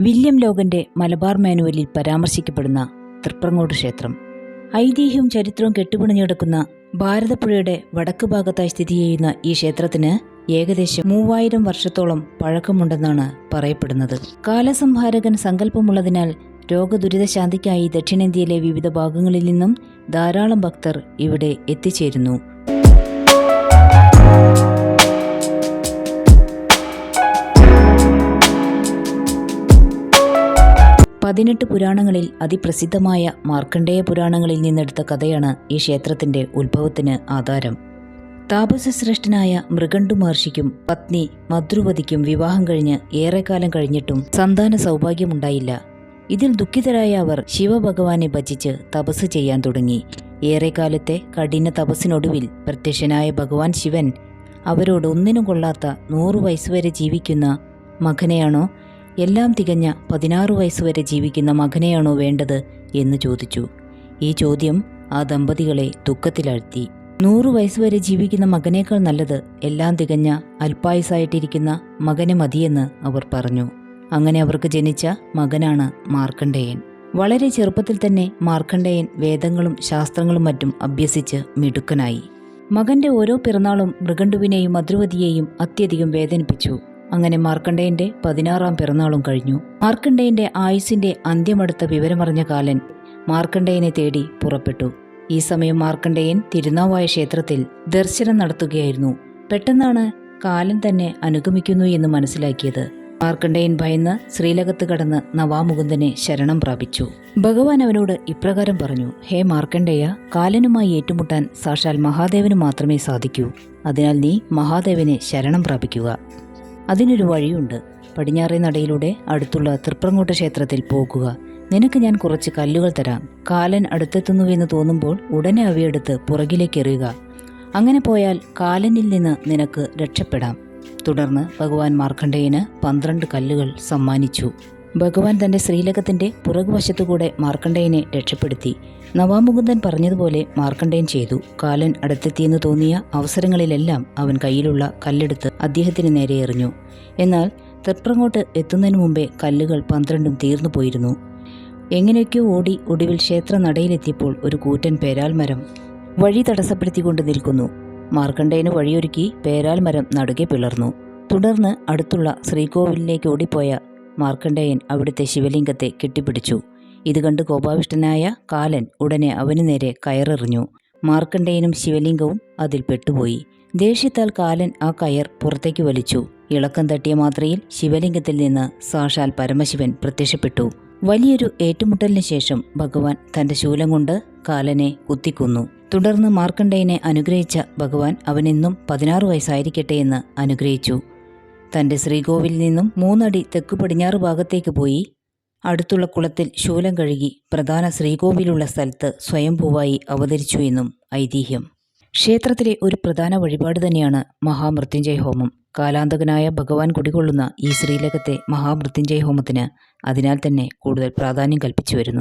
William ലോകന്റെ മലബാർ മാനുവലിൽ പരാമർശിക്കപ്പെടുന്ന തൃപ്രങ്ങോട് ക്ഷേത്രം. ഐതിഹ്യവും ചരിത്രവും കെട്ടുപിണഞ്ഞെടുക്കുന്ന ഭാരതപ്പുഴയുടെ വടക്ക് ഭാഗത്തായി സ്ഥിതി ചെയ്യുന്ന ഈ ക്ഷേത്രത്തിന് ഏകദേശം മൂവായിരം വർഷത്തോളം പഴക്കമുണ്ടെന്നാണ് പറയപ്പെടുന്നത്. കാലസംഹാരകൻ സങ്കല്പമുള്ളതിനാൽ രോഗദുരിതശാന്തിക്കായി ദക്ഷിണേന്ത്യയിലെ വിവിധ ഭാഗങ്ങളിൽ നിന്നും ധാരാളം ഭക്തർ ഇവിടെ എത്തിച്ചേരുന്നു. പതിനെട്ട് പുരാണങ്ങളിൽ അതിപ്രസിദ്ധമായ മാർക്കണ്ഡേയ പുരാണങ്ങളിൽ നിന്നെടുത്ത കഥയാണ് ഈ ക്ഷേത്രത്തിന്റെ ഉത്ഭവത്തിന് ആധാരം. താപസശ്രേഷ്ഠനായ മൃഗണ്ടു മഹർഷിക്കും പത്നി മദ്രുവതിക്കും വിവാഹം കഴിഞ്ഞ് ഏറെക്കാലം കഴിഞ്ഞിട്ടും സന്താന സൗഭാഗ്യമുണ്ടായില്ല. ഇതിൽ ദുഃഖിതരായ അവർ ശിവഭഗവാനെ ഭജിച്ച് തപസ് ചെയ്യാൻ തുടങ്ങി. ഏറെക്കാലത്തെ കഠിന തപസ്സിനൊടുവിൽ പ്രത്യക്ഷനായ ഭഗവാൻ ശിവൻ അവരോട് ഒന്നിനും കൊള്ളാത്ത നൂറു വയസ്സുവരെ ജീവിക്കുന്ന മകനെയാണോ എല്ലാം തികഞ്ഞ പതിനാറ് വയസ്സുവരെ ജീവിക്കുന്ന മകനെയാണോ വേണ്ടത് എന്ന് ചോദിച്ചു. ഈ ചോദ്യം ആ ദമ്പതികളെ ദുഃഖത്തിലാഴ്ത്തി. നൂറ് വയസ്സുവരെ ജീവിക്കുന്ന മകനേക്കാൾ നല്ലത് എല്ലാം തികഞ്ഞ അല്പായുസായിട്ടിരിക്കുന്ന മകനെ മതിയെന്ന് അവർ പറഞ്ഞു. അങ്ങനെ അവർക്ക് ജനിച്ച മകനാണ് മാർക്കണ്ഡേയൻ. വളരെ ചെറുപ്പത്തിൽ തന്നെ മാർക്കണ്ഡേയൻ വേദങ്ങളും ശാസ്ത്രങ്ങളും മറ്റും അഭ്യസിച്ച് മിടുക്കനായി. മകന്റെ ഓരോ പിറന്നാളും മൃഗണ്ടുവിനെയും മധുരവതിയെയും അത്യധികം വേദനിപ്പിച്ചു. അങ്ങനെ മാർക്കണ്ഡേയന്റെ പതിനാറാം പിറന്നാളും കഴിഞ്ഞു. മാർക്കണ്ഡേയന്റെ ആയുസിന്റെ അന്ത്യമടുത്ത വിവരമറിഞ്ഞ കാലൻ മാർക്കണ്ഡേയനെ തേടി പുറപ്പെട്ടു. ഈ സമയം മാർക്കണ്ഡേയൻ തിരുനാവായ ക്ഷേത്രത്തിൽ ദർശനം നടത്തുകയായിരുന്നു. പെട്ടെന്നാണ് കാലൻ തന്നെ അനുഗമിക്കുന്നു എന്ന് മനസ്സിലാക്കിയത്. മാർക്കണ്ഡേയൻ ഭയന്ന് ശ്രീലകത്ത് കടന്ന് നവാമുകുന്ദനെ ശരണം പ്രാപിച്ചു. ഭഗവാൻ അവനോട് ഇപ്രകാരം പറഞ്ഞു ഹേ മാർക്കണ്ഡേയ കാലനുമായി ഏറ്റുമുട്ടാൻ സാക്ഷാൽ മഹാദേവന് മാത്രമേ സാധിക്കൂ. അതിനാൽ നീ മഹാദേവനെ ശരണം പ്രാപിക്കുക. അതിനൊരു വഴിയുണ്ട്. പടിഞ്ഞാറേ നടയിലൂടെ അടുത്തുള്ള തൃപ്രങ്ങോട്ട ക്ഷേത്രത്തിൽ പോകുക. നിനക്ക് ഞാൻ കുറച്ച് കല്ലുകൾ തരാം. കാലൻ അടുത്തെത്തുന്നുവെന്ന് തോന്നുമ്പോൾ ഉടനെ അവയെടുത്ത് പുറകിലേക്ക് എറിയുക. അങ്ങനെ പോയാൽ കാലനിൽ നിന്ന് നിനക്ക് രക്ഷപ്പെടാം. തുടർന്ന് ഭഗവാൻ മാർക്കണ്ഡേയന് പന്ത്രണ്ട് കല്ലുകൾ സമ്മാനിച്ചു. ഭഗവാൻ തന്റെ ശ്രീലകത്തിന്റെ പുറകുവശത്തുകൂടെ മാർക്കണ്ഡയനെ രക്ഷപ്പെടുത്തി. നവാമുകുന്ദൻ പറഞ്ഞതുപോലെ മാർക്കണ്ഡയൻ ചെയ്തു. കാലൻ അടുത്തെത്തിയെന്ന് തോന്നിയ അവസരങ്ങളിലെല്ലാം അവൻ കയ്യിലുള്ള കല്ലെടുത്ത് അദ്ദേഹത്തിന് നേരെ എറിഞ്ഞു. എന്നാൽ തൃപ്രങ്ങോട്ട് എത്തുന്നതിന് മുമ്പേ കല്ലുകൾ പന്ത്രണ്ടും തീർന്നു പോയിരുന്നു. എങ്ങനെയൊക്കെയോ ഓടി ഒടുവിൽ ക്ഷേത്ര നടയിലെത്തിയപ്പോൾ ഒരു കൂറ്റൻ പേരാൽമരം വഴി തടസ്സപ്പെടുത്തിക്കൊണ്ട് നിൽക്കുന്നു. മാർക്കണ്ഡേന് വഴിയൊരുക്കി പേരാൽമരം നടുകെ പിളർന്നു. തുടർന്ന് അടുത്തുള്ള ശ്രീകോവിലിലേക്ക് ഓടിപ്പോയ മാർക്കണ്ഡേയൻ അവിടുത്തെ ശിവലിംഗത്തെ കെട്ടിപ്പിടിച്ചു. ഇത് കണ്ട് കോപാവിഷ്ടനായ കാലൻ ഉടനെ അവനു നേരെ കയറെറിഞ്ഞു. മാർക്കണ്ഡേയനും ശിവലിംഗവും അതിൽ പെട്ടുപോയി. ദേഷ്യത്താൽ കാലൻ ആ കയർ പുറത്തേക്ക് വലിച്ചു. ഇളക്കം തട്ടിയ മാത്രയിൽ ശിവലിംഗത്തിൽ നിന്ന് സാക്ഷാൽ പരമശിവൻ പ്രത്യക്ഷപ്പെട്ടു. വലിയൊരു ഏറ്റുമുട്ടലിന് ശേഷം ഭഗവാൻ തന്റെ ശൂലം കൊണ്ട് കാലനെ കുത്തിക്കൊന്നു. തുടർന്ന് മാർക്കണ്ഡേയനെ അനുഗ്രഹിച്ച ഭഗവാൻ അവനെന്നും പതിനാറ് വയസ്സായിരിക്കട്ടെ എന്ന് അനുഗ്രഹിച്ചു. തന്റെ ശ്രീകോവിലിൽ നിന്നും മൂന്നടി തെക്കു പടിഞ്ഞാറ് ഭാഗത്തേക്ക് പോയി അടുത്തുള്ള കുളത്തിൽ ശൂലം കഴുകി പ്രധാന ശ്രീകോവിലുള്ള സ്ഥലത്ത് സ്വയംഭൂവായി അവതരിച്ചു എന്നും ഐതിഹ്യം. ക്ഷേത്രത്തിലെ ഒരു പ്രധാന വഴിപാട് തന്നെയാണ് മഹാമൃത്യുഞ്ജയ ഹോമം. കാലാന്തകനായ ഭഗവാൻ കുടികൊള്ളുന്ന ഈ ശ്രീലകത്തെ മഹാമൃത്യുഞ്ജയ ഹോമത്തിന് അതിനാൽ തന്നെ കൂടുതൽ പ്രാധാന്യം കൽപ്പിച്ചു വരുന്നു.